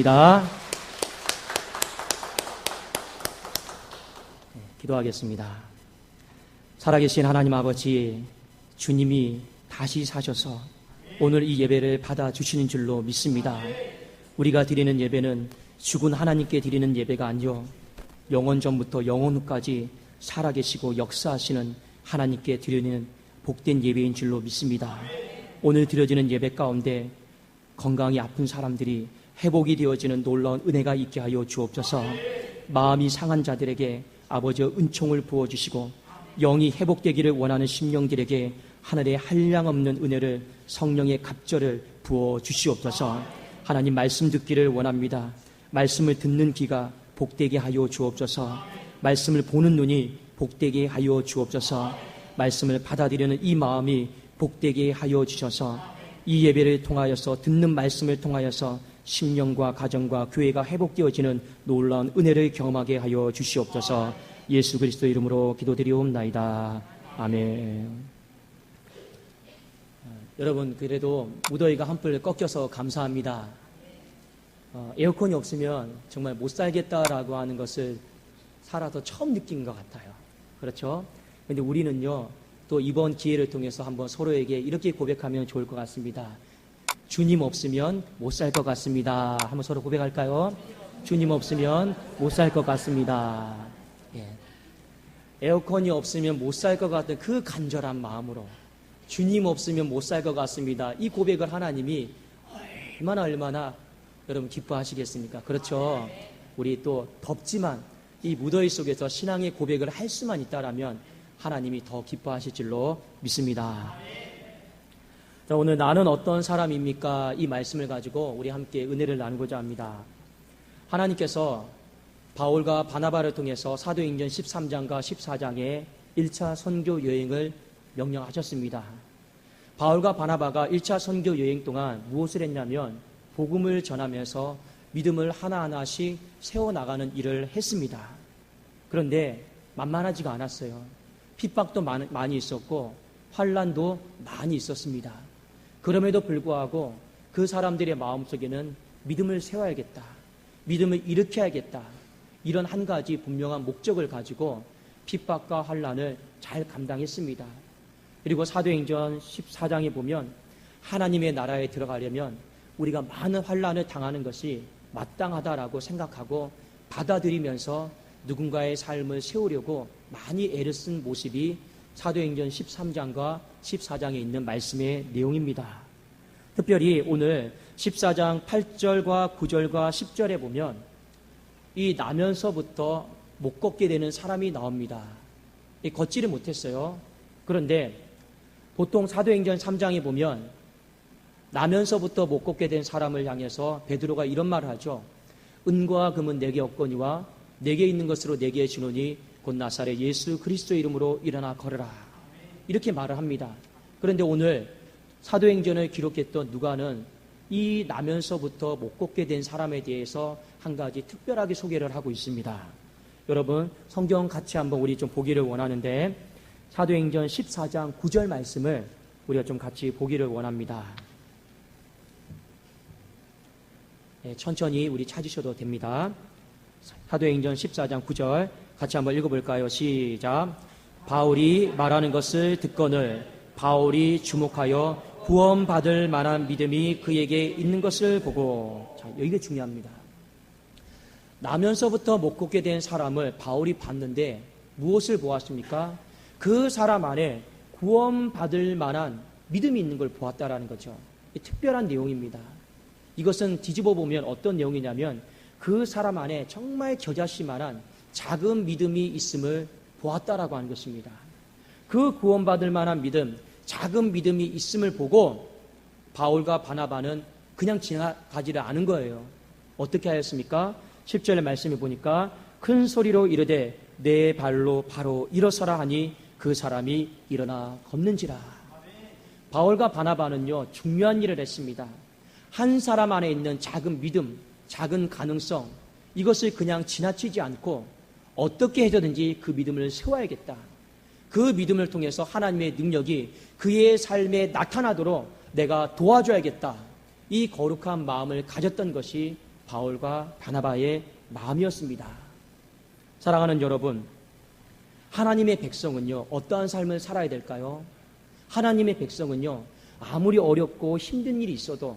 입니다. 네, 기도하겠습니다. 살아계신 하나님 아버지, 주님이 다시 사셔서 오늘 이 예배를 받아주시는 줄로 믿습니다. 우리가 드리는 예배는 죽은 하나님께 드리는 예배가 아니요 영원 전부터 영원 후까지 살아계시고 역사하시는 하나님께 드리는 복된 예배인 줄로 믿습니다. 오늘 드려지는 예배 가운데 건강이 아픈 사람들이 회복이 되어지는 놀라운 은혜가 있게 하여 주옵소서. 마음이 상한 자들에게 아버지의 은총을 부어주시고 영이 회복되기를 원하는 심령들에게 하늘의 한량없는 은혜를 성령의 갑절을 부어 주시옵소서. 하나님 말씀 듣기를 원합니다. 말씀을 듣는 귀가 복되게 하여 주옵소서. 말씀을 보는 눈이 복되게 하여 주옵소서. 말씀을 받아들이는 이 마음이 복되게 하여 주셔서 이 예배를 통하여서 듣는 말씀을 통하여서 심령과 가정과 교회가 회복되어지는 놀라운 은혜를 경험하게 하여 주시옵소서. 예수 그리스도 이름으로 기도드리옵나이다. 아멘. 여러분 그래도 무더위가 한풀 꺾여서 감사합니다. 어, 에어컨이 없으면 정말 못 살겠다라고 하는 것을 살아서 처음 느낀 것 같아요. 그렇죠? 근데 우리는요, 또 이번 기회를 통해서 한번 서로에게 이렇게 고백하면 좋을 것 같습니다. 주님 없으면 못 살 것 같습니다. 한번 서로 고백할까요? 주님 없으면 못 살 것 같습니다. 예. 에어컨이 없으면 못 살 것 같은 그 간절한 마음으로 주님 없으면 못 살 것 같습니다. 이 고백을 하나님이 얼마나 얼마나 여러분 기뻐하시겠습니까? 그렇죠. 우리 또 덥지만 이 무더위 속에서 신앙의 고백을 할 수만 있다라면 하나님이 더 기뻐하실 줄로 믿습니다. 자, 오늘 나는 어떤 사람입니까? 이 말씀을 가지고 우리 함께 은혜를 나누고자 합니다. 하나님께서 바울과 바나바를 통해서 사도행전 13장과 14장의 1차 선교 여행을 명령하셨습니다. 바울과 바나바가 1차 선교 여행 동안 무엇을 했냐면 복음을 전하면서 믿음을 하나하나씩 세워나가는 일을 했습니다. 그런데 만만하지가 않았어요. 핍박도 많이 있었고 환란도 많이 있었습니다. 그럼에도 불구하고 그 사람들의 마음속에는 믿음을 세워야겠다. 믿음을 일으켜야겠다. 이런 한 가지 분명한 목적을 가지고 핍박과 환란을 잘 감당했습니다. 그리고 사도행전 14장에 보면 하나님의 나라에 들어가려면 우리가 많은 환란을 당하는 것이 마땅하다라고 생각하고 받아들이면서 누군가의 삶을 세우려고 많이 애를 쓴 모습이 사도행전 13장과 14장에 있는 말씀의 내용입니다. 특별히 오늘 14장 8절과 9절과 10절에 보면 이 나면서부터 못 걷게 되는 사람이 나옵니다. 걷지를 못했어요. 그런데 보통 사도행전 3장에 보면 나면서부터 못 걷게 된 사람을 향해서 베드로가 이런 말을 하죠. 은과 금은 내게 없거니와 내게 있는 것으로 내게 주노니 곧 나사렛 예수 그리스도 이름으로 일어나 걸으라. 이렇게 말을 합니다. 그런데 오늘 사도행전을 기록했던 누가는 이 나면서부터 못 걷게 된 사람에 대해서 한 가지 특별하게 소개를 하고 있습니다. 여러분 성경 같이 한번 우리 좀 보기를 원하는데 사도행전 14장 9절 말씀을 우리가 좀 같이 보기를 원합니다. 네, 천천히 우리 찾으셔도 됩니다. 사도행전 14장 9절 같이 한번 읽어볼까요? 시작. 바울이 말하는 것을 듣거늘 바울이 주목하여 구원받을 만한 믿음이 그에게 있는 것을 보고 자, 여기가 중요합니다. 나면서부터 못 걷게 된 사람을 바울이 봤는데 무엇을 보았습니까? 그 사람 안에 구원받을 만한 믿음이 있는 걸 보았다라는 거죠. 특별한 내용입니다. 이것은 뒤집어 보면 어떤 내용이냐면 그 사람 안에 정말 겨자씨만한 작은 믿음이 있음을 보았다라고 하는 것입니다. 그 구원받을 만한 믿음, 작은 믿음이 있음을 보고 바울과 바나바는 그냥 지나가지를 않은 거예요. 어떻게 하였습니까? 10절의 말씀을 보니까 큰 소리로 이르되 내 발로 바로 일어서라 하니 그 사람이 일어나 걷는지라. 바울과 바나바는요, 중요한 일을 했습니다. 한 사람 안에 있는 작은 믿음, 작은 가능성, 이것을 그냥 지나치지 않고 어떻게 해서든지 그 믿음을 세워야겠다. 그 믿음을 통해서 하나님의 능력이 그의 삶에 나타나도록 내가 도와줘야겠다. 이 거룩한 마음을 가졌던 것이 바울과 바나바의 마음이었습니다. 사랑하는 여러분, 하나님의 백성은요, 어떠한 삶을 살아야 될까요? 하나님의 백성은요, 아무리 어렵고 힘든 일이 있어도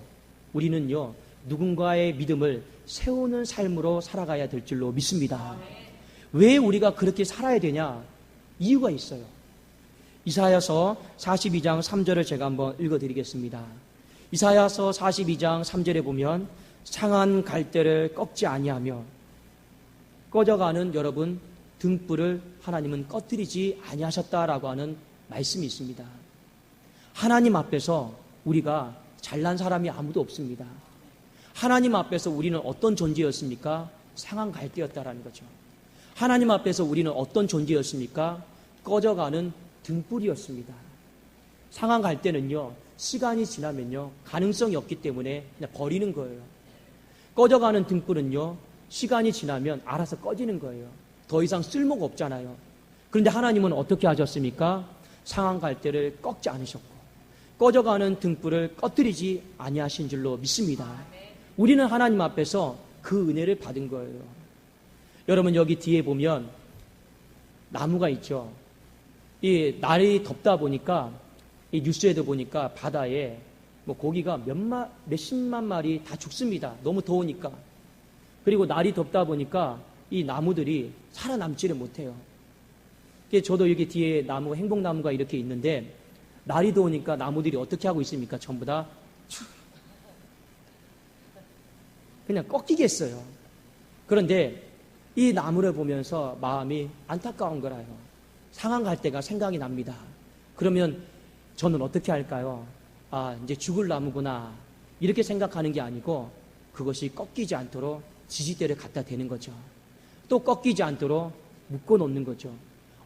우리는요, 누군가의 믿음을 세우는 삶으로 살아가야 될 줄로 믿습니다. 왜 우리가 그렇게 살아야 되냐? 이유가 있어요. 이사야서 42장 3절을 제가 한번 읽어 드리겠습니다. 이사야서 42장 3절에 보면 상한 갈대를 꺾지 아니하며 꺼져가는 여러분 등불을 하나님은 꺼뜨리지 아니하셨다라고 하는 말씀이 있습니다. 하나님 앞에서 우리가 잘난 사람이 아무도 없습니다. 하나님 앞에서 우리는 어떤 존재였습니까? 상한 갈대였다라는 거죠. 하나님 앞에서 우리는 어떤 존재였습니까? 꺼져가는 등불이었습니다. 상한 갈대는요, 시간이 지나면요, 가능성이 없기 때문에 그냥 버리는 거예요. 꺼져가는 등불은요, 시간이 지나면 알아서 꺼지는 거예요. 더 이상 쓸모가 없잖아요. 그런데 하나님은 어떻게 하셨습니까? 상한 갈대를 꺾지 않으셨고, 꺼져가는 등불을 꺼뜨리지 아니하신 줄로 믿습니다. 우리는 하나님 앞에서 그 은혜를 받은 거예요. 여러분 여기 뒤에 보면 나무가 있죠. 이 날이 덥다 보니까 이 뉴스에도 보니까 바다에 뭐 고기가 몇 마 몇십만 마리 다 죽습니다. 너무 더우니까. 그리고 날이 덥다 보니까 이 나무들이 살아남지를 못해요. 저도 여기 뒤에 나무 행복나무가 이렇게 있는데 날이 더우니까 나무들이 어떻게 하고 있습니까? 전부 다 그냥 꺾이겠어요. 그런데 이 나무를 보면서 마음이 안타까운 거라요. 상한 갈 때가 생각이 납니다. 그러면 저는 어떻게 할까요? 아, 이제 죽을 나무구나. 이렇게 생각하는 게 아니고 그것이 꺾이지 않도록 지지대를 갖다 대는 거죠. 또 꺾이지 않도록 묶어 놓는 거죠.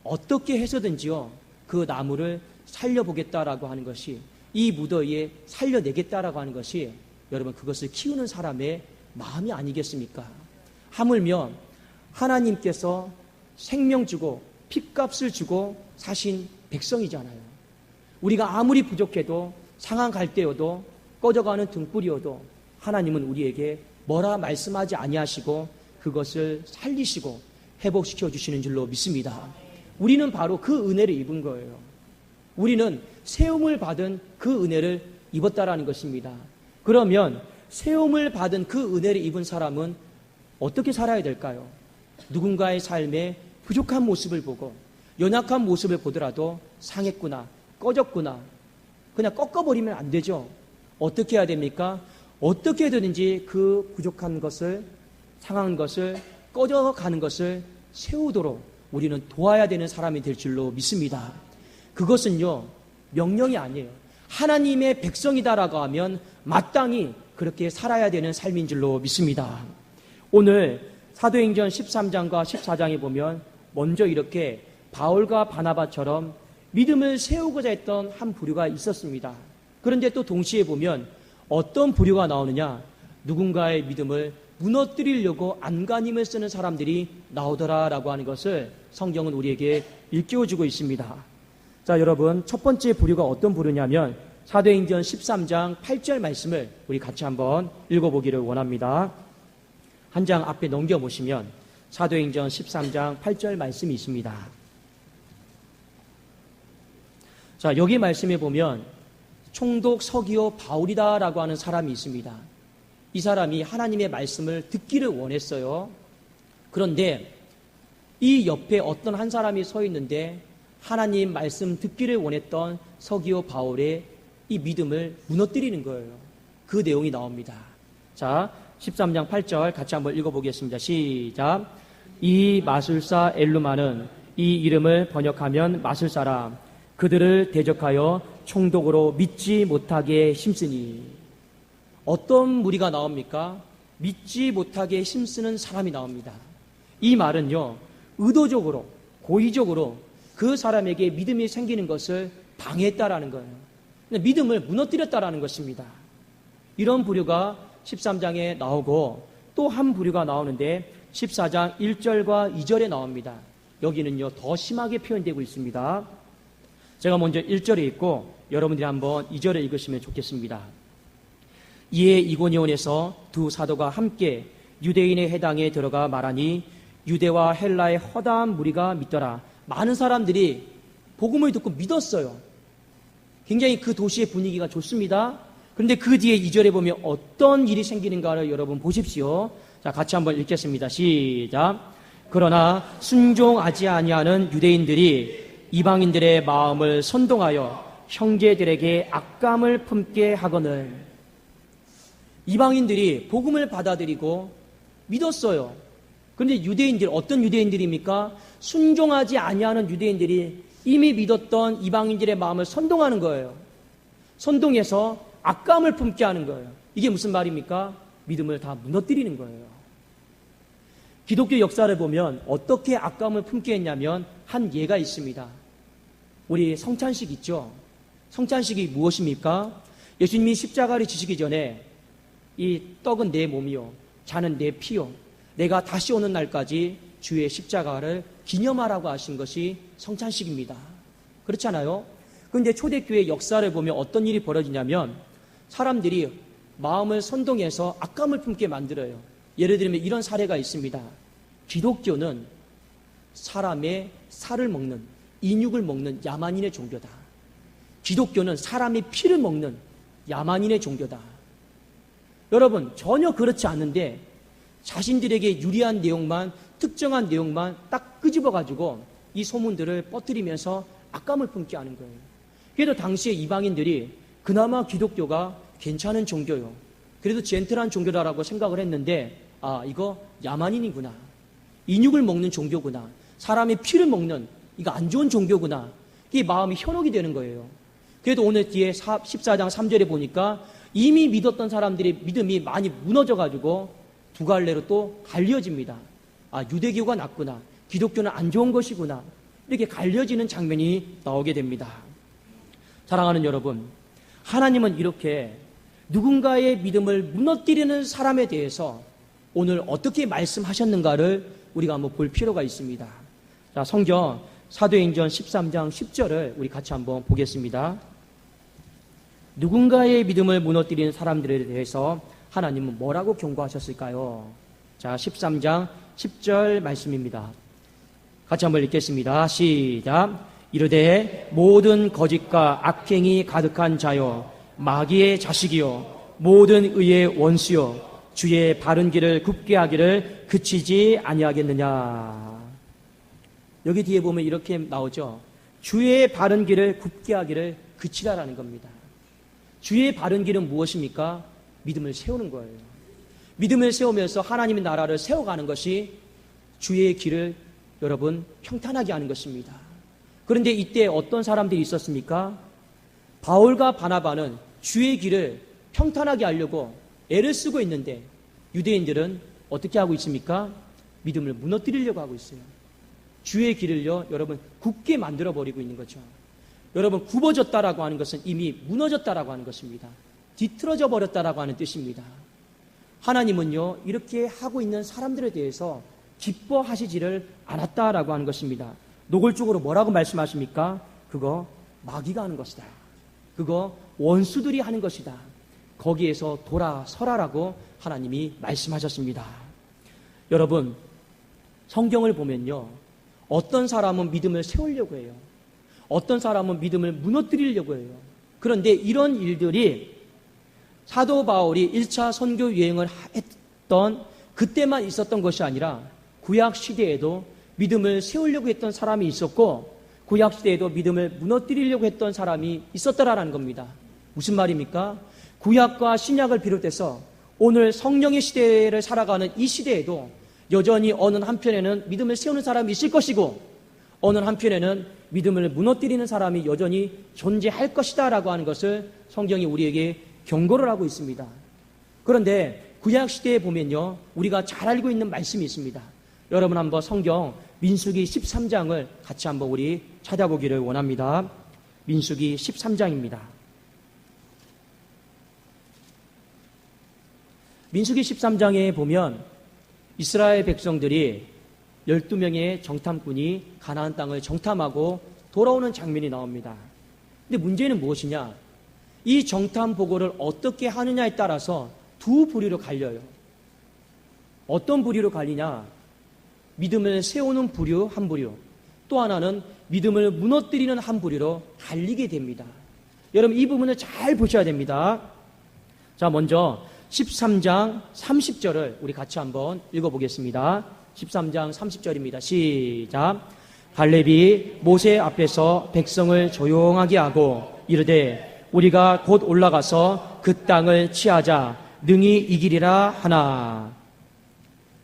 어떻게 해서든지요, 그 나무를 살려보겠다라고 하는 것이 이 무더위에 살려내겠다라고 하는 것이 여러분 그것을 키우는 사람의 마음이 아니겠습니까? 하물며 하나님께서 생명 주고 핏값을 주고 사신 백성이잖아요. 우리가 아무리 부족해도 상한 갈대여도 꺼져가는 등불이어도 하나님은 우리에게 뭐라 말씀하지 아니하시고 그것을 살리시고 회복시켜 주시는 줄로 믿습니다. 우리는 바로 그 은혜를 입은 거예요. 우리는 세움을 받은 그 은혜를 입었다라는 것입니다. 그러면 세움을 받은 그 은혜를 입은 사람은 어떻게 살아야 될까요? 누군가의 삶에 부족한 모습을 보고 연약한 모습을 보더라도 상했구나, 꺼졌구나. 그냥 꺾어버리면 안 되죠. 어떻게 해야 됩니까? 어떻게 해든지 그 부족한 것을, 상한 것을, 꺼져가는 것을 세우도록 우리는 도와야 되는 사람이 될 줄로 믿습니다. 그것은요, 명령이 아니에요. 하나님의 백성이다라고 하면 마땅히 그렇게 살아야 되는 삶인 줄로 믿습니다. 오늘 사도행전 13장과 14장에 보면 먼저 이렇게 바울과 바나바처럼 믿음을 세우고자 했던 한 부류가 있었습니다. 그런데 또 동시에 보면 어떤 부류가 나오느냐? 누군가의 믿음을 무너뜨리려고 안간힘을 쓰는 사람들이 나오더라라고 하는 것을 성경은 우리에게 일깨워주고 있습니다. 자, 여러분, 첫 번째 부류가 어떤 부류냐면 사도행전 13장 8절 말씀을 우리 같이 한번 읽어보기를 원합니다. 한 장 앞에 넘겨보시면 사도행전 13장 8절 말씀이 있습니다. 자, 여기 말씀에 보면 총독 서기오 바울이다라고 하는 사람이 있습니다. 이 사람이 하나님의 말씀을 듣기를 원했어요. 그런데 이 옆에 어떤 한 사람이 서 있는데 하나님 말씀 듣기를 원했던 서기오 바울의 이 믿음을 무너뜨리는 거예요. 그 내용이 나옵니다. 자, 13장 8절 같이 한번 읽어보겠습니다. 시작. 이 마술사 엘루마는 이 이름을 번역하면 마술사라 그들을 대적하여 총독으로 믿지 못하게 힘쓰니 어떤 무리가 나옵니까? 믿지 못하게 힘쓰는 사람이 나옵니다. 이 말은요, 의도적으로, 고의적으로 그 사람에게 믿음이 생기는 것을 방해했다라는 거예요. 믿음을 무너뜨렸다라는 것입니다. 이런 부류가 13장에 나오고 또 한 부류가 나오는데 14장 1절과 2절에 나옵니다. 여기는요, 더 심하게 표현되고 있습니다. 제가 먼저 1절에 있고 여러분들이 한번 2절에 읽으시면 좋겠습니다. 이에 이고니온에서 두 사도가 함께 유대인의 해당에 들어가 말하니 유대와 헬라의 허다한 무리가 믿더라. 많은 사람들이 복음을 듣고 믿었어요. 굉장히 그 도시의 분위기가 좋습니다. 그런데 그 뒤에 이절에 보면 어떤 일이 생기는가를 여러분 보십시오. 자, 같이 한번 읽겠습니다. 시작. 그러나 순종하지 아니하는 유대인들이 이방인들의 마음을 선동하여 형제들에게 악감을 품게 하거늘 이방인들이 복음을 받아들이고 믿었어요. 그런데 유대인들 어떤 유대인들입니까? 순종하지 아니하는 유대인들이 이미 믿었던 이방인들의 마음을 선동하는 거예요. 선동해서 악감을 품게 하는 거예요. 이게 무슨 말입니까? 믿음을 다 무너뜨리는 거예요. 기독교 역사를 보면 어떻게 악감을 품게 했냐면 한 예가 있습니다. 우리 성찬식 있죠? 성찬식이 무엇입니까? 예수님이 십자가를 지시기 전에 이 떡은 내 몸이요. 자는 내 피요. 내가 다시 오는 날까지 주의 십자가를 기념하라고 하신 것이 성찬식입니다. 그렇잖아요? 그런데 초대교회 역사를 보면 어떤 일이 벌어지냐면 사람들이 마음을 선동해서 악감을 품게 만들어요. 예를 들면 이런 사례가 있습니다. 기독교는 사람의 살을 먹는, 인육을 먹는 야만인의 종교다. 기독교는 사람의 피를 먹는 야만인의 종교다. 여러분, 전혀 그렇지 않은데 자신들에게 유리한 내용만, 특정한 내용만 딱 끄집어가지고 이 소문들을 퍼뜨리면서 악감을 품게 하는 거예요. 그래도 당시에 이방인들이 그나마 기독교가 괜찮은 종교요. 그래도 젠틀한 종교다라고 생각을 했는데, 아, 이거 야만인이구나. 인육을 먹는 종교구나. 사람의 피를 먹는, 이거 안 좋은 종교구나. 이 마음이 현혹이 되는 거예요. 그래도 오늘 뒤에 14장 3절에 보니까 이미 믿었던 사람들의 믿음이 많이 무너져가지고 두 갈래로 또 갈려집니다. 아, 유대교가 낫구나. 기독교는 안 좋은 것이구나. 이렇게 갈려지는 장면이 나오게 됩니다. 사랑하는 여러분, 하나님은 이렇게 누군가의 믿음을 무너뜨리는 사람에 대해서 오늘 어떻게 말씀하셨는가를 우리가 한번 볼 필요가 있습니다. 자, 성경 사도행전 13장 10절을 우리 같이 한번 보겠습니다. 누군가의 믿음을 무너뜨리는 사람들에 대해서 하나님은 뭐라고 경고하셨을까요? 자, 13장 10절 말씀입니다. 같이 한번 읽겠습니다. 시작. 이르되 모든 거짓과 악행이 가득한 자요 마귀의 자식이요 모든 의의 원수요 주의 바른 길을 굽게 하기를 그치지 아니하겠느냐. 여기 뒤에 보면 이렇게 나오죠. 주의 바른 길을 굽게 하기를 그치라라는 겁니다. 주의 바른 길은 무엇입니까? 믿음을 세우는 거예요. 믿음을 세우면서 하나님의 나라를 세워가는 것이 주의 길을 여러분 평탄하게 하는 것입니다. 그런데 이때 어떤 사람들이 있었습니까? 바울과 바나바는 주의 길을 평탄하게 하려고 애를 쓰고 있는데 유대인들은 어떻게 하고 있습니까? 믿음을 무너뜨리려고 하고 있어요. 주의 길을요, 여러분, 굳게 만들어 버리고 있는 거죠. 여러분, 굽어졌다라고 하는 것은 이미 무너졌다라고 하는 것입니다. 뒤틀어져 버렸다라고 하는 뜻입니다. 하나님은요, 이렇게 하고 있는 사람들에 대해서 기뻐하시지를 않았다라고 하는 것입니다. 노골적으로 뭐라고 말씀하십니까? 그거 마귀가 하는 것이다. 그거 원수들이 하는 것이다. 거기에서 돌아서라라고 하나님이 말씀하셨습니다. 여러분, 성경을 보면요. 어떤 사람은 믿음을 세우려고 해요. 어떤 사람은 믿음을 무너뜨리려고 해요. 그런데 이런 일들이 사도 바울이 1차 선교 유행을 했던 그때만 있었던 것이 아니라 구약 시대에도 믿음을 세우려고 했던 사람이 있었고 구약 시대에도 믿음을 무너뜨리려고 했던 사람이 있었더라라는 겁니다. 무슨 말입니까? 구약과 신약을 비롯해서 오늘 성령의 시대를 살아가는 이 시대에도 여전히 어느 한편에는 믿음을 세우는 사람이 있을 것이고 어느 한편에는 믿음을 무너뜨리는 사람이 여전히 존재할 것이다라고 하는 것을 성경이 우리에게 경고를 하고 있습니다. 그런데 구약 시대에 보면요. 우리가 잘 알고 있는 말씀이 있습니다. 여러분 한번 성경 민수기 13장을 같이 한번 우리 찾아보기를 원합니다. 민수기 13장입니다. 민수기 13장에 보면 이스라엘 백성들이 12명의 정탐꾼이 가나안 땅을 정탐하고 돌아오는 장면이 나옵니다. 근데 문제는 무엇이냐? 이 정탐 보고를 어떻게 하느냐에 따라서 두 부류로 갈려요. 어떤 부류로 갈리냐? 믿음을 세우는 부류 한 부류, 또 하나는 믿음을 무너뜨리는 한 부류로 갈리게 됩니다. 여러분 이 부분을 잘 보셔야 됩니다. 자, 먼저 13장 30절을 우리 같이 한번 읽어보겠습니다. 13장 30절입니다. 시작. 갈렙이 모세 앞에서 백성을 조용하게 하고 이르되 우리가 곧 올라가서 그 땅을 취하자 능히 이기리라 하나.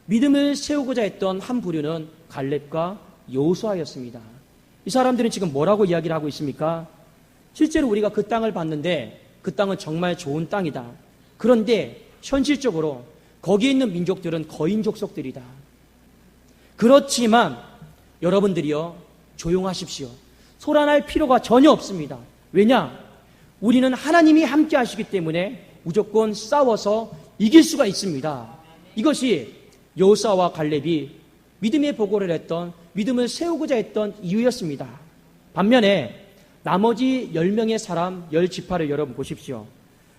믿음을 세우고자 했던 한 부류는 갈렙과 여호수아였습니다. 이 사람들은 지금 뭐라고 이야기를 하고 있습니까? 실제로 우리가 그 땅을 봤는데 그 땅은 정말 좋은 땅이다. 그런데 현실적으로 거기에 있는 민족들은 거인 족속들이다. 그렇지만 여러분들이요 조용하십시오. 소란할 필요가 전혀 없습니다. 왜냐? 우리는 하나님이 함께 하시기 때문에 무조건 싸워서 이길 수가 있습니다. 이것이 여호사와 갈렙이 믿음의 보고를 했던 믿음을 세우고자 했던 이유였습니다. 반면에 나머지 10명의 사람 10지파를 여러분 보십시오.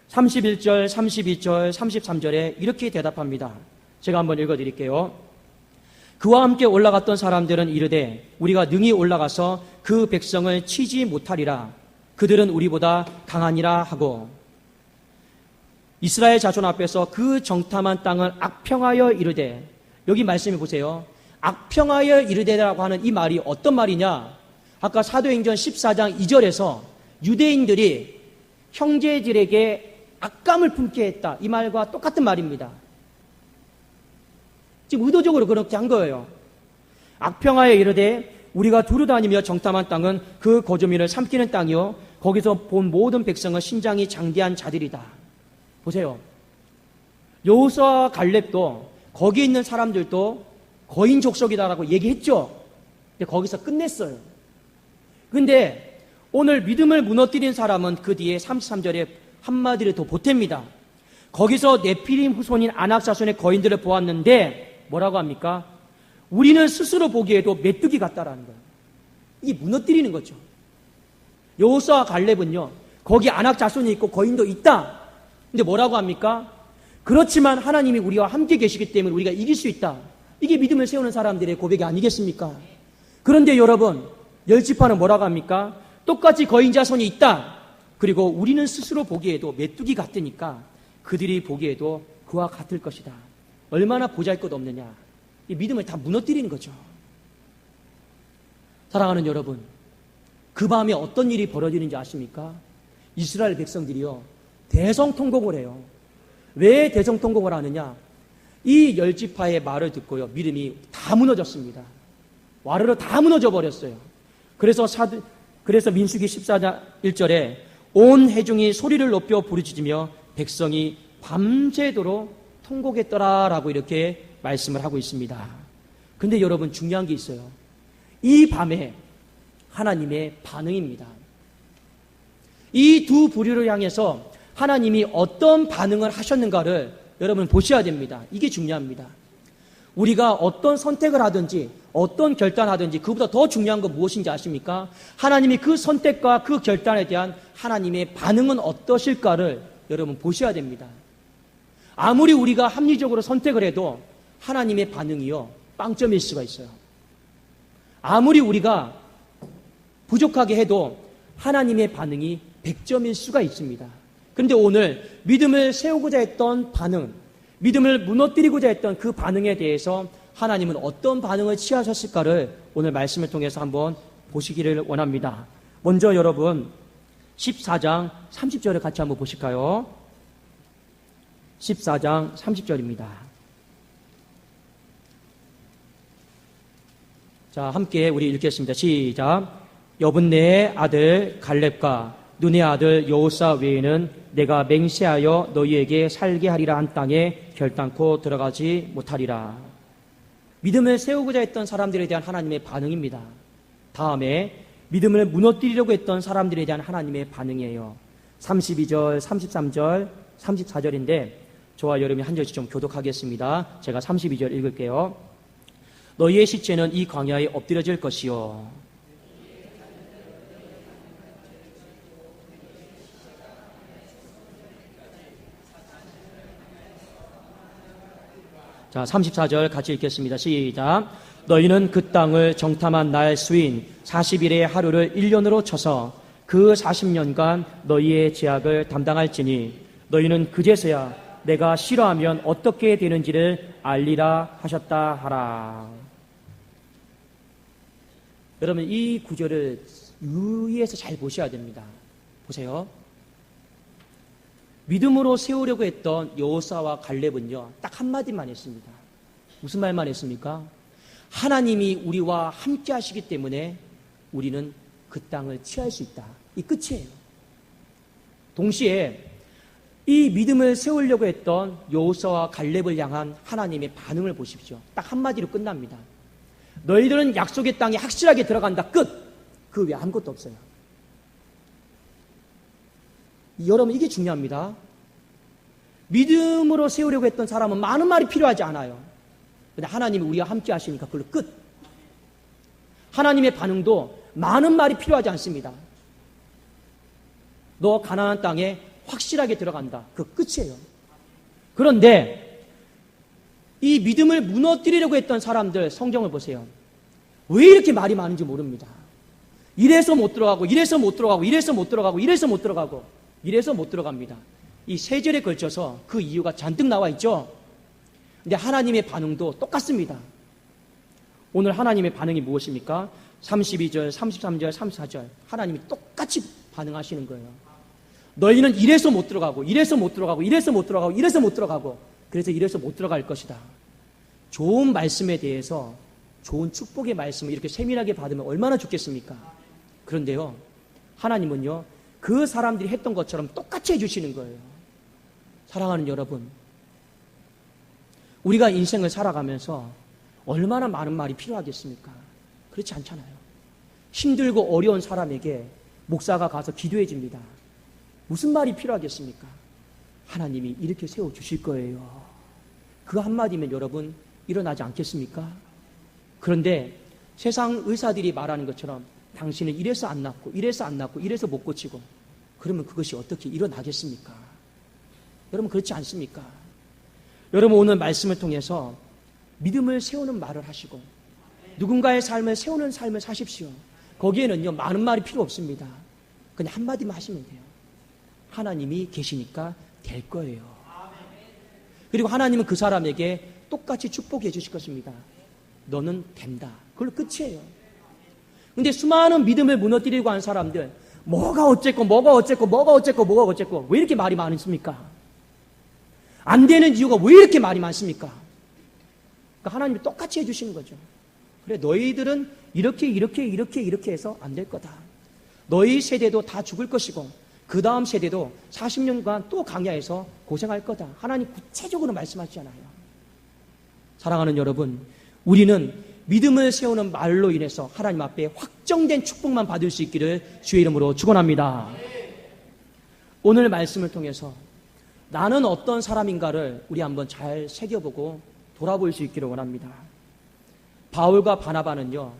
31절, 32절, 33절에 이렇게 대답합니다. 제가 한번 읽어 드릴게요. 그와 함께 올라갔던 사람들은 이르되 우리가 능히 올라가서 그 백성을 치지 못하리라. 그들은 우리보다 강하니라 하고 이스라엘 자손 앞에서 그 정탐한 땅을 악평하여 이르되 여기 말씀해 보세요. 악평하여 이르되라고 하는 이 말이 어떤 말이냐? 아까 사도행전 14장 2절에서 유대인들이 형제들에게 악감을 품게 했다. 이 말과 똑같은 말입니다. 지금 의도적으로 그렇게 한 거예요. 악평하에 이르되 우리가 두루 다니며 정탐한 땅은 그 거주민을 삼키는 땅이요. 거기서 본 모든 백성은 신장이 장대한 자들이다. 보세요. 여호수아 갈렙도 거기 있는 사람들도 거인 족속이다라고 얘기했죠. 근데 거기서 끝냈어요. 근데 오늘 믿음을 무너뜨린 사람은 그 뒤에 33절에 한마디를 더 보탭니다. 거기서 네피림 후손인 안악자손의 거인들을 보았는데 뭐라고 합니까? 우리는 스스로 보기에도 메뚜기 같다라는 거예요. 이게 무너뜨리는 거죠. 여호수아 갈렙은요. 거기 안악 자손이 있고 거인도 있다. 근데 뭐라고 합니까? 그렇지만 하나님이 우리와 함께 계시기 때문에 우리가 이길 수 있다. 이게 믿음을 세우는 사람들의 고백이 아니겠습니까? 그런데 여러분, 열지파는 뭐라고 합니까? 똑같이 거인 자손이 있다. 그리고 우리는 스스로 보기에도 메뚜기 같으니까 그들이 보기에도 그와 같을 것이다. 얼마나 보잘 것 없느냐. 이 믿음을 다 무너뜨리는 거죠. 사랑하는 여러분, 그 밤에 어떤 일이 벌어지는지 아십니까? 이스라엘 백성들이요, 대성 통곡을 해요. 왜 대성 통곡을 하느냐? 이 열지파의 말을 듣고요, 믿음이 다 무너졌습니다. 와르르 다 무너져 버렸어요. 그래서 사드, 그래서 민수기 14장 1절에 온 회중이 소리를 높여 부르짖으며 백성이 밤새도록 통곡했더라라고 이렇게 말씀을 하고 있습니다. 근데 여러분 중요한 게 있어요. 이 밤에 하나님의 반응입니다. 이 두 부류를 향해서 하나님이 어떤 반응을 하셨는가를 여러분 보셔야 됩니다. 이게 중요합니다. 우리가 어떤 선택을 하든지 어떤 결단하든지 그보다 더 중요한 건 무엇인지 아십니까? 하나님이 그 선택과 그 결단에 대한 하나님의 반응은 어떠실까를 여러분 보셔야 됩니다. 아무리 우리가 합리적으로 선택을 해도 하나님의 반응이요 빵점일 수가 있어요. 아무리 우리가 부족하게 해도 하나님의 반응이 100점일 수가 있습니다. 그런데 오늘 믿음을 세우고자 했던 반응, 믿음을 무너뜨리고자 했던 그 반응에 대해서 하나님은 어떤 반응을 취하셨을까를 오늘 말씀을 통해서 한번 보시기를 원합니다. 먼저 여러분 14장 30절을 같이 한번 보실까요? 14장 30절입니다. 자, 함께 우리 읽겠습니다. 시작. 여분네의 아들 갈렙과 눈의 아들 여호사 외에는 내가 맹세하여 너희에게 살게 하리라 한 땅에 결단코 들어가지 못하리라. 믿음을 세우고자 했던 사람들에 대한 하나님의 반응입니다. 다음에 믿음을 무너뜨리려고 했던 사람들에 대한 하나님의 반응이에요. 32절, 33절, 34절인데 저와 여러분이 한 절씩 좀 교독하겠습니다. 제가 32절 읽을게요. 너희의 시체는 이 광야에 엎드려질 것이요. 자, 34절 같이 읽겠습니다. 시작. 너희는 그 땅을 정탐한 날 수인 40일의 하루를 1년으로 쳐서 그 40년간 너희의 제약을 담당할지니 너희는 그제서야 내가 싫어하면 어떻게 되는지를 알리라 하셨다 하라. 여러분 이 구절을 유의해서 잘 보셔야 됩니다. 보세요. 믿음으로 세우려고 했던 여호사와 갈렙은요. 딱 한마디만 했습니다. 무슨 말만 했습니까? 하나님이 우리와 함께 하시기 때문에 우리는 그 땅을 취할 수 있다. 이 끝이에요. 동시에 이 믿음을 세우려고 했던 여호사와 갈렙을 향한 하나님의 반응을 보십시오. 딱 한마디로 끝납니다. 너희들은 약속의 땅에 확실하게 들어간다. 끝. 그 외에 아무것도 없어요. 여러분 이게 중요합니다. 믿음으로 세우려고 했던 사람은 많은 말이 필요하지 않아요. 근데 하나님이 우리와 함께 하시니까 그걸로 끝. 하나님의 반응도 많은 말이 필요하지 않습니다. 너 가나안 땅에 확실하게 들어간다. 그 끝이에요. 그런데 이 믿음을 무너뜨리려고 했던 사람들 성경을 보세요. 왜 이렇게 말이 많은지 모릅니다. 이래서 못 들어가고 이래서 못 들어가고 이래서 못 들어가고 이래서 못 들어가고 이래서 못 들어갑니다. 이 세 절에 걸쳐서 그 이유가 잔뜩 나와 있죠. 근데 하나님의 반응도 똑같습니다. 오늘 하나님의 반응이 무엇입니까? 32절, 33절, 34절. 하나님이 똑같이 반응하시는 거예요. 너희는 이래서 못 들어가고, 이래서 못 들어가고, 이래서 못 들어가고, 이래서 못 들어가고, 그래서 이래서 못 들어갈 것이다. 좋은 말씀에 대해서 좋은 축복의 말씀을 이렇게 세밀하게 받으면 얼마나 좋겠습니까? 그런데요, 하나님은요, 그 사람들이 했던 것처럼 똑같이 해주시는 거예요. 사랑하는 여러분, 우리가 인생을 살아가면서 얼마나 많은 말이 필요하겠습니까? 그렇지 않잖아요. 힘들고 어려운 사람에게 목사가 가서 기도해 줍니다. 무슨 말이 필요하겠습니까? 하나님이 이렇게 세워 주실 거예요. 그 한마디면 여러분 일어나지 않겠습니까? 그런데 세상 의사들이 말하는 것처럼 당신은 이래서 안 낫고 이래서 안 낫고 이래서 못 고치고 그러면 그것이 어떻게 일어나겠습니까? 여러분 그렇지 않습니까? 여러분 오늘 말씀을 통해서 믿음을 세우는 말을 하시고 누군가의 삶을 세우는 삶을 사십시오. 거기에는요 많은 말이 필요 없습니다. 그냥 한마디만 하시면 돼요. 하나님이 계시니까 될 거예요. 그리고 하나님은 그 사람에게 똑같이 축복해 주실 것입니다. 너는 된다. 그걸로 끝이에요. 근데 수많은 믿음을 무너뜨리고 한 사람들, 뭐가 어쨌고, 뭐가 어쨌고, 뭐가 어쨌고, 뭐가 어쨌고, 왜 이렇게 말이 많습니까? 안 되는 이유가 왜 이렇게 말이 많습니까? 그러니까 하나님이 똑같이 해주시는 거죠. 그래, 너희들은 이렇게, 이렇게, 이렇게, 이렇게 해서 안 될 거다. 너희 세대도 다 죽을 것이고, 그 다음 세대도 40년간 또 강야에서 고생할 거다. 하나님 구체적으로 말씀하시잖아요. 사랑하는 여러분, 우리는 믿음을 세우는 말로 인해서 하나님 앞에 확정된 축복만 받을 수 있기를 주의 이름으로 축원합니다. 오늘 말씀을 통해서 나는 어떤 사람인가를 우리 한번 잘 새겨보고 돌아볼 수 있기를 원합니다. 바울과 바나바는요,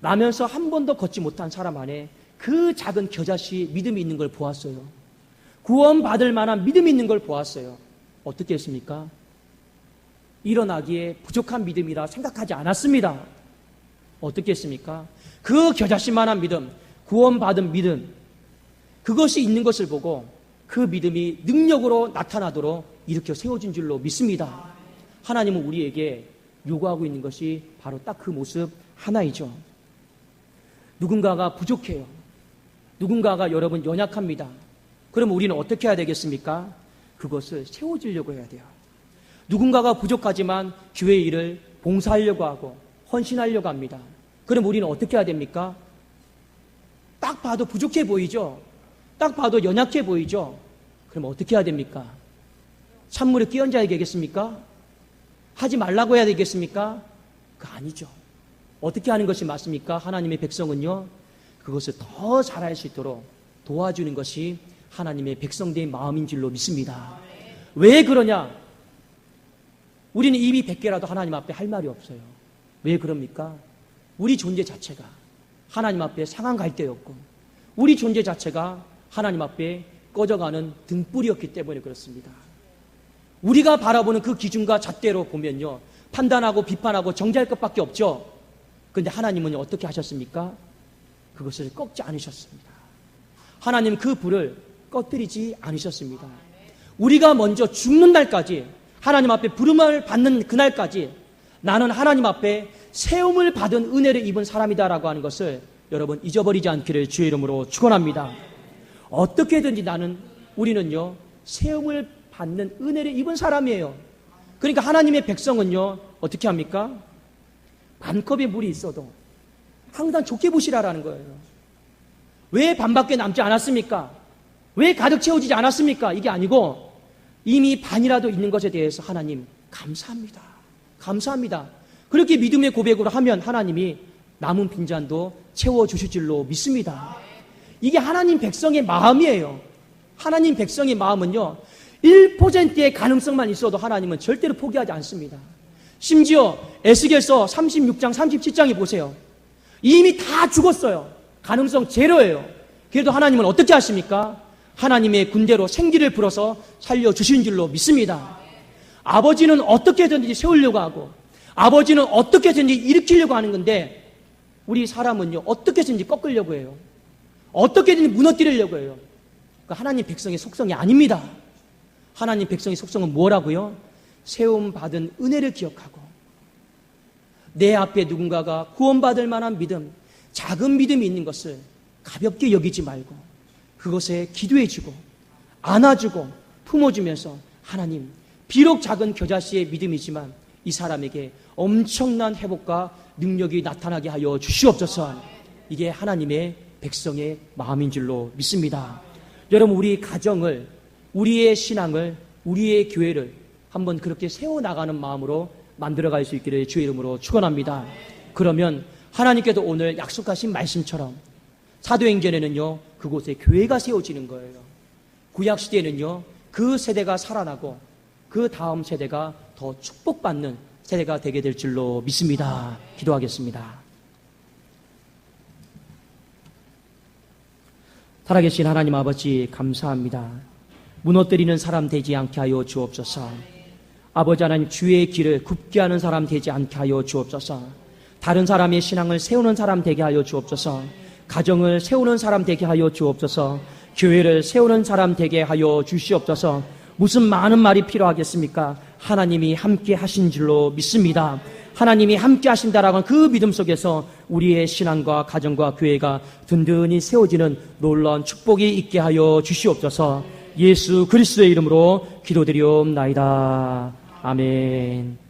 나면서 한 번도 걷지 못한 사람 안에 그 작은 겨자씨 믿음이 있는 걸 보았어요. 구원받을 만한 믿음이 있는 걸 보았어요. 어떻게 했습니까? 일어나기에 부족한 믿음이라 생각하지 않았습니다. 어떻게 했습니까? 그 겨자씨만한 믿음, 구원받은 믿음, 그것이 있는 것을 보고 그 믿음이 능력으로 나타나도록 일으켜 세워진 줄로 믿습니다. 하나님은 우리에게 요구하고 있는 것이 바로 딱 그 모습 하나이죠. 누군가가 부족해요. 누군가가 여러분 연약합니다. 그럼 우리는 어떻게 해야 되겠습니까? 그것을 세워주려고 해야 돼요. 누군가가 부족하지만 교회 일을 봉사하려고 하고 헌신하려고 합니다. 그럼 우리는 어떻게 해야 됩니까? 딱 봐도 부족해 보이죠? 딱 봐도 연약해 보이죠? 그럼 어떻게 해야 됩니까? 찬물에 끼얹어야 되겠습니까? 하지 말라고 해야 되겠습니까? 그 아니죠. 어떻게 하는 것이 맞습니까? 하나님의 백성은요, 그것을 더 잘할 수 있도록 도와주는 것이 하나님의 백성된 마음인 줄로 믿습니다. 왜 그러냐? 우리는 입이 100개라도 하나님 앞에 할 말이 없어요. 왜 그럽니까? 우리 존재 자체가 하나님 앞에 상한 갈대였고, 우리 존재 자체가 하나님 앞에 꺼져가는 등불이었기 때문에 그렇습니다. 우리가 바라보는 그 기준과 잣대로 보면요. 판단하고 비판하고 정죄할 것밖에 없죠. 근데 하나님은 어떻게 하셨습니까? 그것을 꺾지 않으셨습니다. 하나님 그 불을 꺼뜨리지 않으셨습니다. 우리가 먼저 죽는 날까지 하나님 앞에 부름을 받는 그날까지 나는 하나님 앞에 세움을 받은 은혜를 입은 사람이다라고 하는 것을 여러분 잊어버리지 않기를 주의 이름으로 축원합니다. 어떻게든지 나는 우리는요 세움을 받는 은혜를 입은 사람이에요. 그러니까 하나님의 백성은요 어떻게 합니까? 반컵의 물이 있어도 항상 좋게 보시라라는 거예요. 왜 반밖에 남지 않았습니까? 왜 가득 채워지지 않았습니까? 이게 아니고 이미 반이라도 있는 것에 대해서 하나님 감사합니다. 감사합니다. 그렇게 믿음의 고백으로 하면 하나님이 남은 빈잔도 채워주실 줄로 믿습니다. 이게 하나님 백성의 마음이에요. 하나님 백성의 마음은요, 1%의 가능성만 있어도 하나님은 절대로 포기하지 않습니다. 심지어 에스겔서 36장, 37장에 보세요. 이미 다 죽었어요. 가능성 제로예요. 그래도 하나님은 어떻게 하십니까? 하나님의 군대로 생기를 불어서 살려주신 줄로 믿습니다. 아버지는 어떻게든지 세우려고 하고, 아버지는 어떻게든지 일으키려고 하는 건데, 우리 사람은요, 어떻게든지 꺾으려고 해요. 어떻게든지 무너뜨리려고 해요. 그 하나님 백성의 속성이 아닙니다. 하나님 백성의 속성은 뭐라고요? 세움 받은 은혜를 기억하고 내 앞에 누군가가 구원받을 만한 믿음, 작은 믿음이 있는 것을 가볍게 여기지 말고 그것에 기도해주고 안아주고 품어주면서 하나님 비록 작은 겨자씨의 믿음이지만 이 사람에게 엄청난 회복과 능력이 나타나게 하여 주시옵소서. 이게 하나님의 백성의 마음인 줄로 믿습니다. 여러분 우리 가정을 우리의 신앙을 우리의 교회를 한번 그렇게 세워 나가는 마음으로 만들어 갈 수 있기를 주의 이름으로 축원합니다. 그러면 하나님께도 오늘 약속하신 말씀처럼 사도행전에는요 그곳에 교회가 세워지는 거예요. 구약 시대에는요 그 세대가 살아나고 그 다음 세대가 더 축복받는 세대가 되게 될 줄로 믿습니다. 기도하겠습니다. 살아계신 하나님 아버지 감사합니다. 무너뜨리는 사람 되지 않게 하여 주옵소서. 아버지 하나님 주의 길을 굽게 하는 사람 되지 않게 하여 주옵소서. 다른 사람의 신앙을 세우는 사람 되게 하여 주옵소서. 가정을 세우는 사람 되게 하여 주옵소서. 교회를 세우는 사람 되게 하여 주시옵소서. 무슨 많은 말이 필요하겠습니까? 하나님이 함께 하신 줄로 믿습니다. 하나님이 함께 하신다라는 그 믿음 속에서 우리의 신앙과 가정과 교회가 든든히 세워지는 놀라운 축복이 있게 하여 주시옵소서 예수 그리스도의 이름으로 기도드리옵나이다. 아멘.